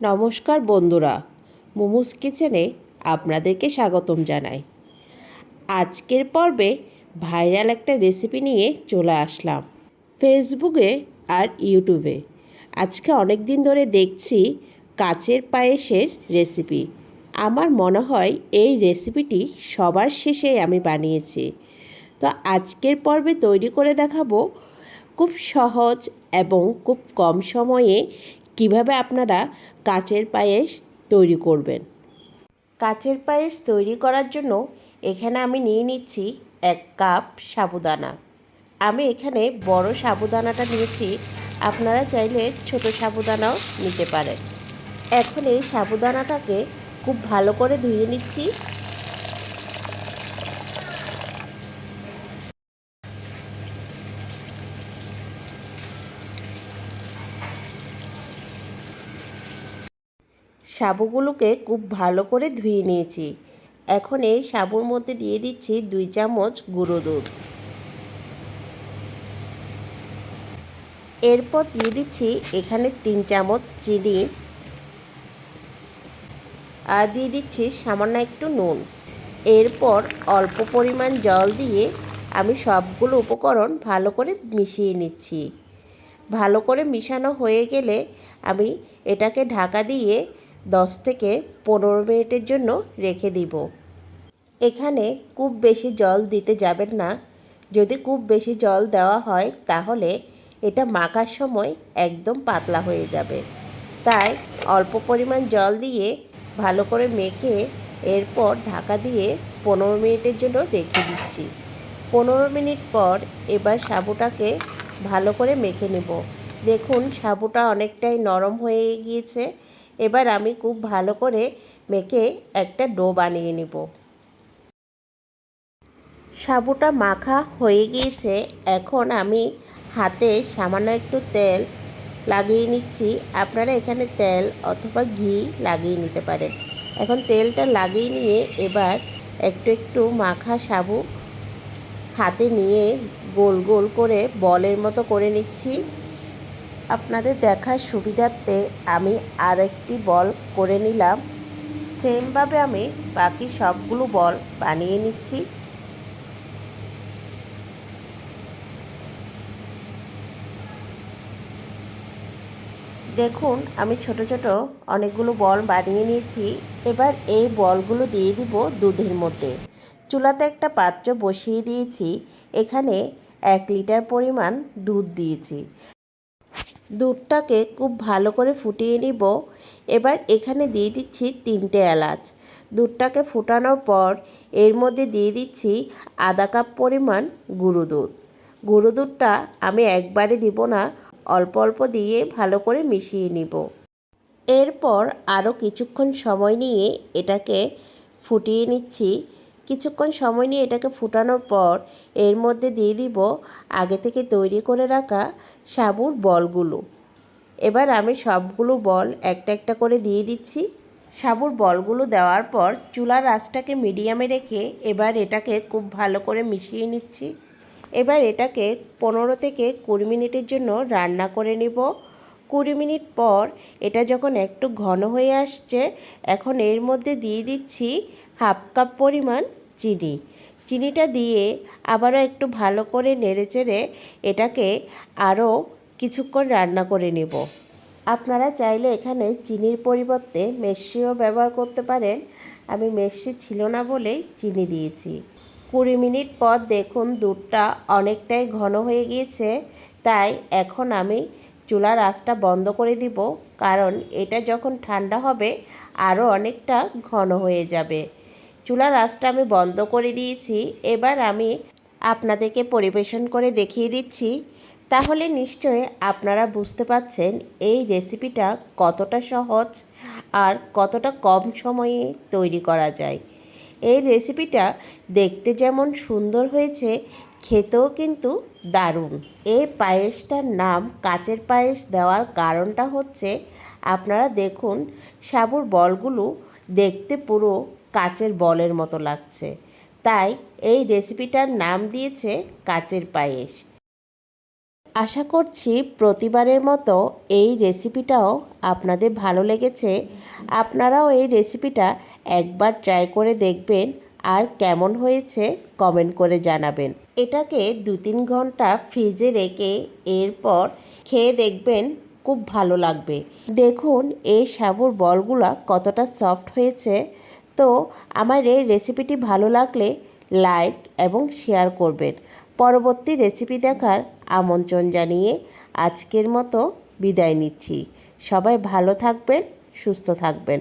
নমস্কার বন্ধুরা, মোমোস কিচেনে আপনাদেরকে স্বাগতম জানাই। আজকের পর্বে ভাইরাল একটা রেসিপি নিয়ে চলে আসলাম ফেসবুকে আর ইউটিউবে আজকে অনেক দিন ধরে দেখছি কাচের পায়েসের রেসিপি। আমার মনে হয় এই রেসিপিটি সবার শেষে আমি বানিয়েছি। তো আজকের পর্বে তৈরি করে দেখাবো খুব সহজ এবং খুব কম সময়ে কীভাবে আপনারা কাচের পায়েস তৈরি করবেন? কাচের পায়েস তৈরি করার জন্য এখানে আমি নিয়ে নিচ্ছি এক কাপ সাবুদানা। আমি এখানে বড় সাবুদানাটা নিয়েছি, আপনারা চাইলে ছোট সাবুদানাও নিতে পারেন। এখন এই সাবুদানাটাকে খুব ভালো করে ধুয়ে নিচ্ছি। সাবুগুলোকে খুব ভালো করে ধুয়ে নিয়েছি। এখন এই সাবুর মধ্যে দিয়ে দিচ্ছি দুই চামচ গুঁড়ো দুধ। এরপর দিয়ে দিচ্ছি এখানে তিন চামচ চিনি। আর দিয়ে দিচ্ছি সামান্য একটু নুন। এরপর অল্প পরিমাণ জল দিয়ে আমি সবগুলো উপকরণ ভালো করে মিশিয়ে নিচ্ছি। ভালো করে মিশানো হয়ে গেলে আমি এটাকে ঢাকা দিয়ে দশ থেকে পনেরো মিনিটের জন্য রেখে দিব। এখানে খুব বেশি জল দিতে যাবেন না। যদি খুব বেশি জল দেওয়া হয়, তাহলে এটা মাখার সময় একদম পাতলা হয়ে যাবে। তাই অল্প পরিমাণ জল দিয়ে ভালো করে মেখে এরপর ঢাকা দিয়ে পনেরো মিনিটের জন্য রেখে দিচ্ছি। পনেরো মিনিট পর এবার সাবুটাকে ভালো করে মেখে নেব। দেখুন, সাবুটা অনেকটাই নরম হয়ে গিয়েছে। এবার আমি খুব ভালো করে মেখে একটা ডো বানিয়ে নেব। সাবুটা মাখা হয়ে গিয়েছে। এখন আমি হাতে সামান্য একটু তেল লাগিয়ে নিচ্ছি। আপনারা এখানে তেল অথবা ঘি লাগিয়ে নিতে পারেন। এখন তেলটা লাগিয়ে নিয়ে এবার একটু একটু মাখা সাবু হাতে নিয়ে গোল গোল করে বলের মতো করে নিচ্ছি। আপনাদের দেখার সুবিধার্থে আমি আর একটি বল করে নিলাম। সেমভাবে আমি বাকি সবগুলো বল বানিয়ে নিচ্ছি। দেখুন, আমি ছোট ছোট অনেকগুলো বল বানিয়ে নিয়েছি। এবার এই বলগুলো দিয়ে দিব দুধের মধ্যে। চুলাতে একটা পাত্র বসিয়ে দিয়েছি। এখানে এক লিটার পরিমাণ দুধ দিয়েছি। দুধটাকে খুব ভালো করে ফুটিয়ে নিব। এবার এখানে দিয়ে দিচ্ছি তিনটে এলাচ। দুধটাকে ফুটানোর পর এর মধ্যে দিয়ে দিচ্ছি আধা কাপ পরিমাণ গুঁড়ো দুধ। গুঁড়ো দুধটা আমি একবারে দিব না, অল্প অল্প দিয়ে ভালো করে মিশিয়ে নিব। এরপর আরও কিছুক্ষণ সময় নিয়ে এটাকে ফুটিয়ে নিচ্ছি। কিছুক্ষণ সময় নিয়ে এটাকে ফুটানোর পর এর মধ্যে দিয়ে দিব আগে থেকে তৈরি করে রাখা সাবুর বলগুলো। এবার আমি সবগুলো বল একটা একটা করে দিয়ে দিচ্ছি। সাবুর বলগুলো দেওয়ার পর চুলার আঁচটাকে মিডিয়ামে রেখে এবার এটাকে খুব ভালো করে মিশিয়ে নিচ্ছি। এবার এটাকে পনেরো থেকে কুড়ি মিনিটের জন্য রান্না করে নিব। কুড়ি মিনিট পর এটা যখন একটু ঘন হয়ে আসছে, এখন এর মধ্যে দিয়ে দিচ্ছি হাফ কাপ পরিমাণ চিনি। চিনিটা দিয়ে আবারও একটু ভালো করে নেড়েচেড়ে এটাকে আরও কিছুক্ষণ রান্না করে নেব। আপনারা চাইলে এখানে চিনির পরিবর্তে মেশিও ব্যবহার করতে পারেন। আমি মেশি ছিল না বলেই চিনি দিয়েছি। কুড়ি মিনিট পর দেখুন দুধটা অনেকটাই ঘন হয়ে গিয়েছে, তাই এখন আমি চুলার আঁচটা বন্ধ করে দিব, কারণ এটা যখন ঠান্ডা হবে আরও অনেকটা ঘন হয়ে যাবে। চুলার আঁচটা আমি বন্ধ করে দিয়েছি, এবার আমি আপনাদেরকে পরিবেশন করে দেখিয়ে দিচ্ছি। তাহলে নিশ্চয় আপনারা বুঝতে পাচ্ছেন এই রেসিপিটা কতটা সহজ আর কতটা কম সময়ে তৈরি করা যায়। এই রেসিপিটা দেখতে যেমন সুন্দর হয়েছে খেতেও কিন্তু দারুণ। এই পায়েসটার নাম কাচের পায়েস দেওয়ার কারণটা হচ্ছে, আপনারা দেখুন সাবুর বলগুলো দেখতে পুরো কাচের বলের মতো লাগছে। তাই এই রেসিপিটার নাম দিয়েছে কাচের পায়েস। আশা করছি প্রতিবারের মতো এই রেসিপিটাও আপনাদের ভালো লেগেছে। আপনারাও এই রেসিপিটা একবার ট্রাই করে দেখবেন। আর কেমন হয়েছে কমেন্ট করে জানাবেন। এটাকে দু তিন ঘণ্টা ফ্রিজে রেখে এরপর খেয়ে দেখবেন খুব ভালো লাগবে। দেখুন, এই সাবুর বলগুলা কতটা সফট হয়েছে। তো আমার এই রেসিপিটি ভালো লাগলে লাইক এবং শেয়ার করবেন। পরবর্তী রেসিপি দেখার আমন্ত্রণ জানিয়ে আজকের মতো বিদায় নিচ্ছি। সবাই ভালো থাকবেন, সুস্থ থাকবেন।